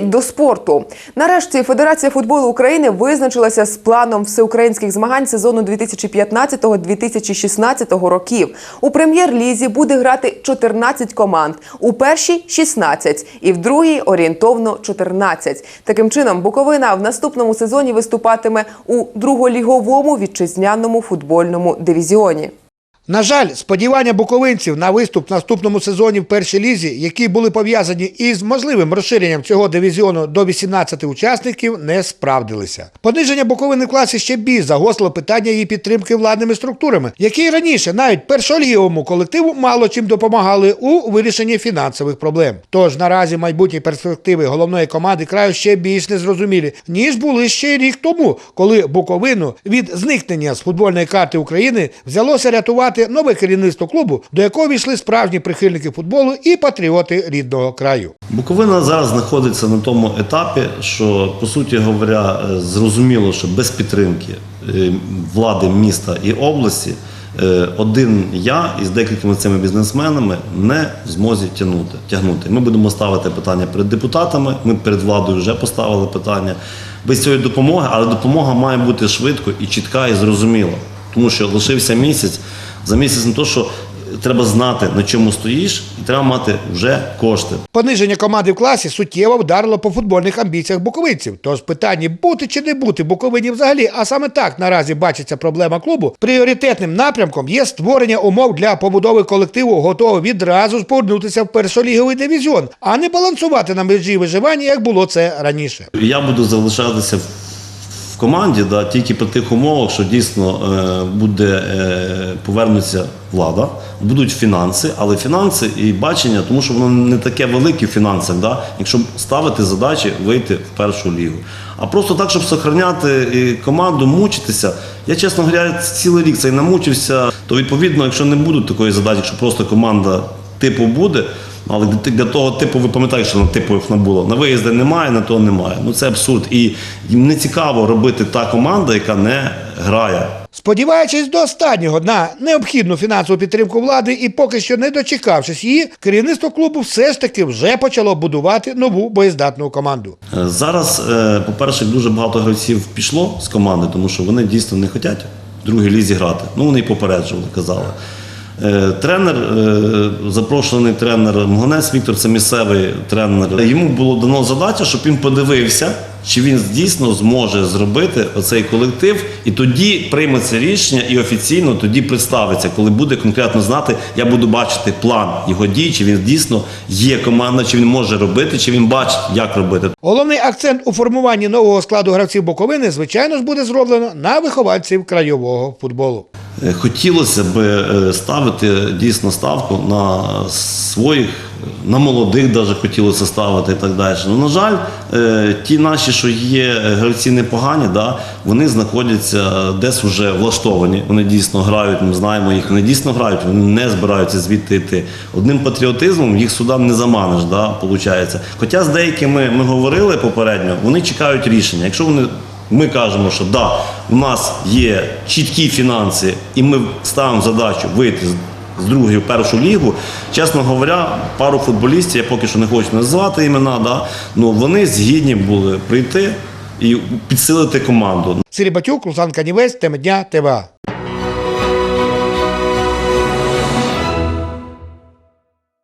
До спорту. Нарешті Федерація футболу України визначилася з планом всеукраїнських змагань сезону 2015-2016 років. У прем'єр-лізі буде грати 14 команд, у першій 16 і в другій орієнтовно 14. Таким чином, Буковина в наступному сезоні виступатиме у друголіговому вітчизняному футбольному дивізіоні. На жаль, сподівання буковинців на виступ в наступному сезоні в першій лізі, які були пов'язані із можливим розширенням цього дивізіону до 18 учасників, не справдилися. Пониження Буковини в класі ще більш загострило питання її підтримки владними структурами, які раніше навіть першоліговому колективу мало чим допомагали у вирішенні фінансових проблем. Тож наразі майбутні перспективи головної команди краю ще більш незрозумілі, ніж були ще рік тому, коли Буковину від зникнення з футбольної карти України взялося рятувати нове керівництво клубу, до якого війшли справжні прихильники футболу і патріоти рідного краю. Буковина зараз знаходиться на тому етапі, що по суті говоря, е, зрозуміло, що без підтримки е, влади міста і області е, один я із декількома цими бізнесменами не в змозі тягнути. тягнути. Ми будемо ставити питання перед депутатами. Ми перед владою вже поставили питання без цієї допомоги, але допомога має бути швидко і чітка, і зрозуміла. Тому що лишився місяць. За місяць не то, що треба знати, на чому стоїш, і треба мати вже кошти. Пониження команди в класі суттєво вдарило по футбольних амбіціях буковинців. Тож питання бути чи не бути Буковині взагалі, а саме так наразі бачиться проблема клубу. Пріоритетним напрямком є створення умов для побудови колективу, готового відразу повернутися в першоліговий дивізіон, а не балансувати на межі виживання, як було це раніше. Я буду залишатися в команді да, тільки при тих умовах, що дійсно е, буде е, повернеться влада, будуть фінанси, але фінанси і бачення, тому що воно не таке велике в фінансах, да, якщо ставити задачі вийти в першу лігу. А просто так, щоб сохраняти команду, мучитися. Я, чесно говоря, цілий рік цей намучився. То відповідно, якщо не буде такої задачі, що просто команда типу буде. Але для- того типу, ви пам'ятаєте, що на типу їх не було. На виїзди немає, на того немає. Ну це абсурд. І їм не цікаво робити та команда, яка не грає. Сподіваючись до останнього на необхідну фінансову підтримку влади і поки що не дочекавшись її, керівництво клубу все ж таки вже почало будувати нову боєздатну команду. Е, Зараз, е, по-перше, дуже багато гравців пішло з команди, тому що вони дійсно не хочуть в другій лізі грати. Ну, вони й попереджували, казали. Е, Тренер, е, запрошений тренер Мгонець Віктор, це місцевий тренер. Йому було дано задача, щоб він подивився, чи він дійсно зможе зробити оцей колектив, і тоді прийметься рішення і офіційно тоді представиться, коли буде конкретно знати, я буду бачити план його дій, чи він дійсно є команда, чи він може робити, чи він бачить, як робити. Головний акцент у формуванні нового складу гравців Буковини, звичайно ж, буде зроблено на вихованців краєвого футболу. Е, Хотілося б е, ставити дійсно ставку на своїх, на молодих навіть хотілося ставити і так далі. Ну, на жаль, е, ті наші, що є е, гравці непогані, да, вони знаходяться десь вже влаштовані. Вони дійсно грають, ми знаємо їх, вони дійсно грають, вони не збираються звідти йти. Одним патріотизмом їх сюди не заманиш, да, виходить. Хоча з деякими ми говорили попередньо, вони чекають рішення. Якщо вони ми кажемо, що да, у нас є чіткі фінанси, і ми ставимо задачу вийти з- другої в першу лігу. Чесно говоря, пару футболістів, я поки що не хочу називати імена, да, ну вони згідні були прийти і підсилити команду. Сирі Батюк, Руслан Канівець, тема дня, ТВА.